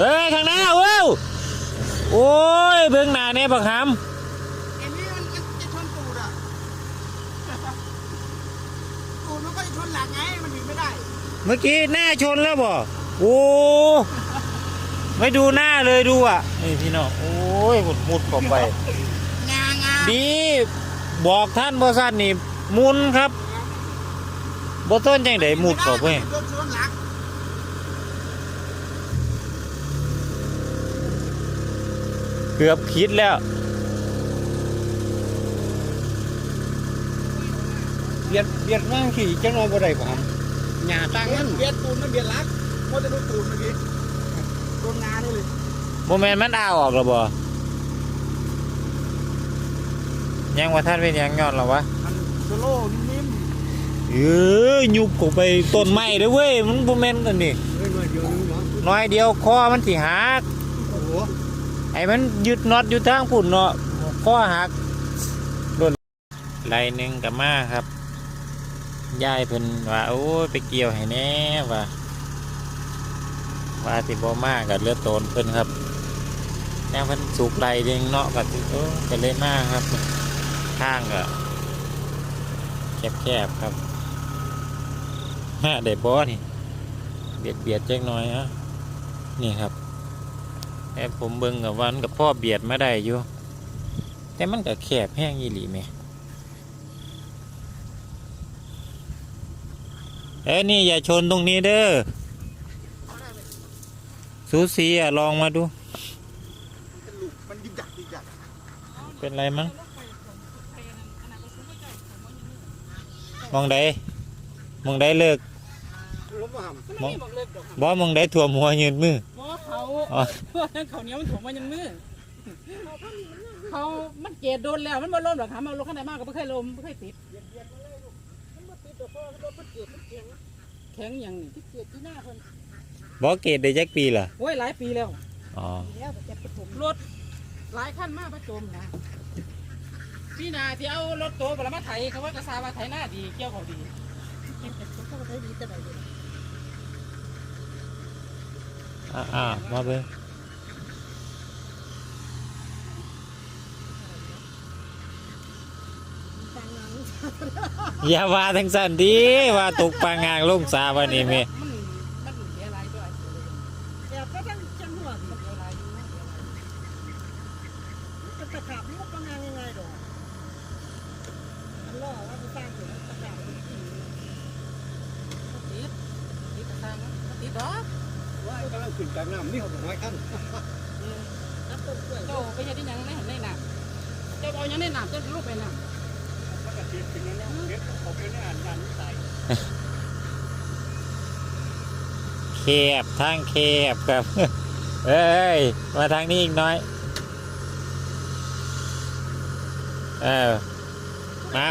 เฮ้ยข้างหน้าเว้ยโอ้ยเบื้องหน้าเนี่ยบักหไอ้นี่มันจะชนตูดอะตูดมันก็จะชนหลังไงมันหนีไม่ได้ำเมื่อกี้หน้าชนแล้วบ่โอ้ไม่ดูหน้าเลยดูอะนี่พี่น้องโอ้ยหมุดมุดเข้าไป งางาดีบอกท่านบอสันนี่หมุนครับบอต้นจังไดหมุดเข้าไป โดนชนหลัง เกือบคิดแล้ว เบียดเบียดมากขี่จังนอนบ่ได้บ่ครับหญ้าตั้งเบียมัดนเบียดตูดมันเบียดหลักเพราะจะโดนตูดเมื่อกี้โดนงานี่เลยโมเมนต์มันอ้าออกแล้วบ่ยังว่าท่านเป็นหยังยอดหรอวะมันโซโล่นิ่มเออยุบเข้าไปต้นไม้เด้อเว้ยมันโมเมนต์กันนี่เฮ้ยมาเดี๋ยวนึงเนาะน้อยเดียวคอมันสิหักโอ้โห ไอ้มันยึดน็อตอยู่ทางปุ่นเนาะคอหักโดนไหลหนึ่งกับมาครับยายเพิ่นว่าโอ้ยไปเกี่ยวให้แน่ว่าว่าสิบ่มากับเลือดโตนเพิ่นครับแนวเพิ่นสูบไหลเองเนาะก็สิเออก็เลยมากครับทางก็แคบๆครับฮะเด็ดบอนี่เบียดเบียดๆจักน่อยฮะนี่ครับ แต่ผมเบิ่งกับวันกับพ่อเบียดมาได้อยู่ แต่มันก็แคบแห้งยี่หลีแหม่เอ้ยนี่อย่าชนตรงนี้เด้อสูสีอะลองมาดู เป็นไรมั้งมองใดมองใดเลิกบ่มองบ่มองใดถ่วมหัวยืนมือ เขาอ๋อเพราะเขาวเหนี้ยวมันถมมายังมือเขามันเกลียดโดนแล้วมันมาล้มหรอกค่ะมันลงข้างในมากก็ไม่เคยล้มไม่เคยติดแข็งอย่างนี้ที่เกลียดที่หน้าคนบ่เกตได้จักปีล่ะโอ้ยหลายปีแล้วอ๋อแล้วแต่จะผมรถหลายขั้นมากประจมนะพี่นาที่เอารถโตไปแล้วมาไถเขาว่ากระซาว่าไถหน้าดีเกี่ยวเขาดีเขาไถดีแต่ไหนดี อ่ามาเบิ่งอย่าว่าทั้งสันดีว่าตกปลางางลงสาวันนี้แม่มันมันเสียหลายด้วยเดี๋ยวก็ทั้งสายอยู่เสียหลายอยู่จะตะขาบมันนี่เมันติดดอก ว่ากำลังขึ้นกลางน้ำนี่เขาบอกไว้ขั้นน้ำต้นกล้วยเจ้าไปเฮ็ดได้หยังในหันในน้ำเจ้าเอาหยังในน้ำเจ้าลูกไปน้ปกติเป็นอย่างนี้เฮ็ดเขาเป็นอ่านยันใส่แคบทางแคบครับเอ้ย มาทางนี้อีกหน้อย เออำมา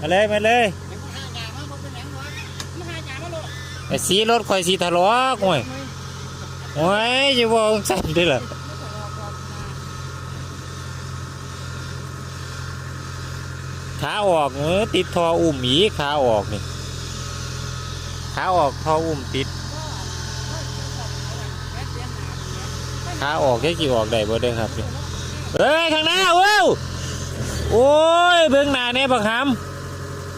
มาเลย มาเลย ไอ้สีรถคอยสีทะลาะโอ้ยโอ้ยจะบอกสั่นด้เหรอขาออกเออติดทออุ้มอีขาออกนี่ขาออกทออุ้มติดขาออกแค่กี่ออกได้บ่ได้ครับนี่เฮ้ยข้างหน้าเว้ยโอ้ยเบื้องหน้าเนี่ยบักหำ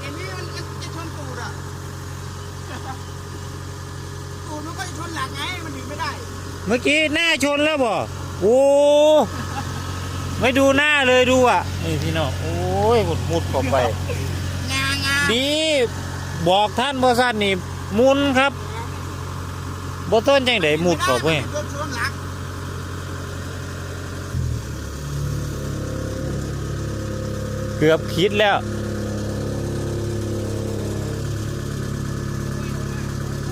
ไอ้นี่มันจะชนตูดอะ ตูดมันก็จะ ชนหลังไงมันหนีไม่ได้ เมื่อกี้หน้าชนแล้วบ่โอ้ไม่ดูหน้าเลยดูอะนี่พี่น้องโอ้ยหมุดมุดเข้าไป งางาดีบอกท่านบอสันนี่หมุนครับบอต้นจังไดหมุดเข้าไปโดนชนหลังเกือบคิดแล้ว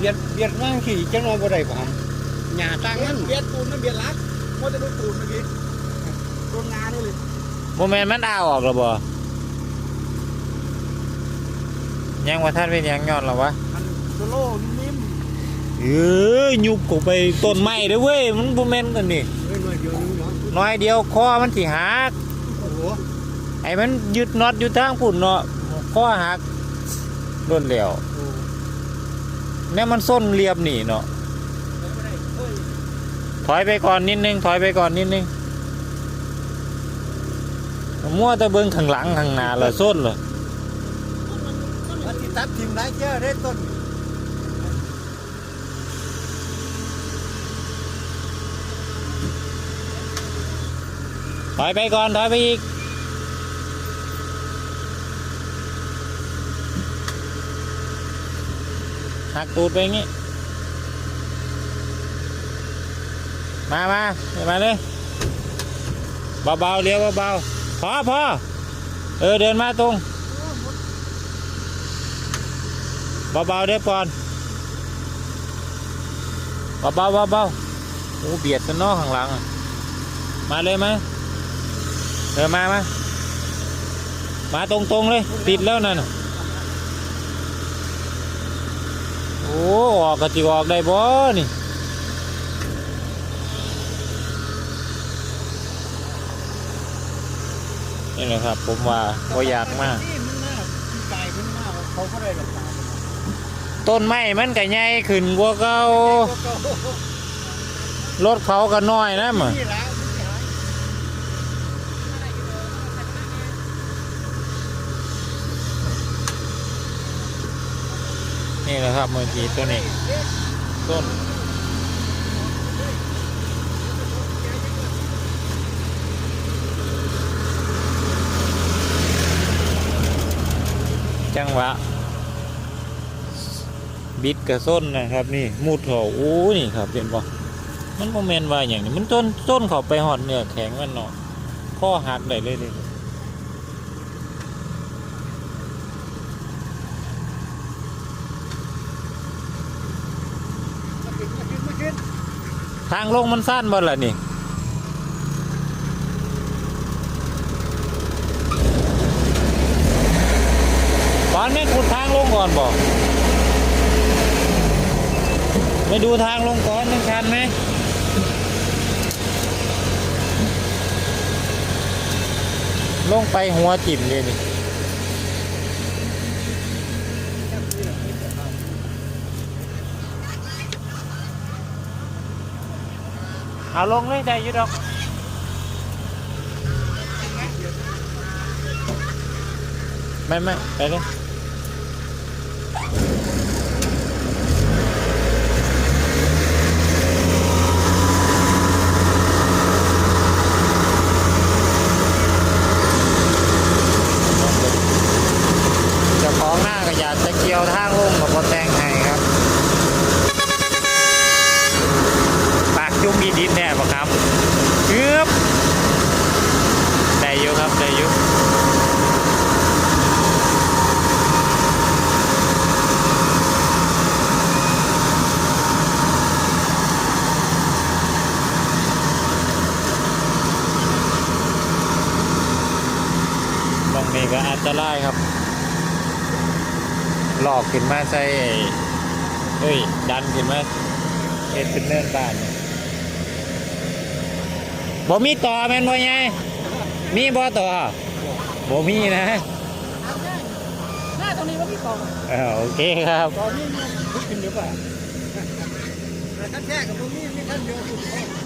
บียดเบียดมากขี่จังนอนบ่ได้บ่ครับหญ้าตั้งเบียมัดนเบียดตูดมันเบียดหลักเพราะจะโดนตูดเมื่อกี้โดนงานี่เลยโมเมนต์มันอ้าออกแล้วบ่ยังว่าท่านเป็นหยังยอดหรอวะมันโซโล่นิ่มเออยุบเข้าไปต้นไม้เด้อเว้ยมันโมเมนต์กันนี่เฮ้ยมาเดี๋ยวนึงเนาะน้อยเดียวคอมันสิหักโอ้โหไอ้มันยึดน็อตอยู่ทางปุ่นเนาะข้อหักโดนแล้วโอ้ เนี่ยมันส้นเรียบหนีเนาะถอยไปก่อนนิดนึงถอยไปก่อนนิดนึงมั่วแต่เบิ้งข้างหลังข้างหน้าเลยส้นเลยมันสิตัดทิมหลายเจ้าได้ต้นถอยไปก่อนถอยไปอีก หักตูดไปอย่างงี้ มามามาเลย เบาๆเลี้ยวเบาๆพอพอเออเดินมาตรง เบาๆเด้อก่อน เบาๆเบาๆโอ้เบียดกันนอกข้างหลังอะมาเลยมาเออมามามาตรงๆเลย ติดแล้วนั่นน่ะโอ้ออกกะจิออกได้บ่นี่นี่แหละครับ ผมว่าก็อยากมากต้นได้ดอกตาลต้นไม้มันก็ใหญ่ขึ้นกว่าเก่ารถเขาก็น้อยนะมั้ง นี่ละมันสิหาย นี่แหละครับเมื่อกี้ตัวนี้ต้นจังหวะบิดกระส้นนะครับ นี่มูดเขาโอ้นี่ครับเป็นบ่มันโมเมนว่าอย่างนี้มันต้นต้นเขาไปหอดเนื้อแข็งมันเนาะข้อหักได้เลยเลย มาขึ้นมาขึ้นมาขึ้น ทางลงมันสั้นบ่ล่ะนี่ก่อนไม่ขุดทางลงก่อนบอกไม่ดูทางลงก่อนมันชันไหมลงไปหัวจิ่มเลยนี่ เอาลงเลยได้ยุดอกไม่ไม่ไปเลยเจ้าของหน้าก็อยากจะเกี่ยวทางลงกับพอแตงให้ครับ ปากจุ่มอีดิดแน่ปะครับเกือบได้อยู่ครับได้อยู่ บาง นี้ก็อันตรายครับ หลอกขึ้นมาใส่ไอ้เฮ้ย ดันขึ้นมาเอ็ดเป็นเนินบ้านเนี่ยบ่มีต่อแม่นบ่ไงมีบ่ต่อบ่มีนะหน้าตรงนี้ว่าพี่กองเออโอเคครับตอนนี้มันขึ้นหรือเปล่าแต่ขั้นแรกกับตรงนี้มีขั้นเดียวสุด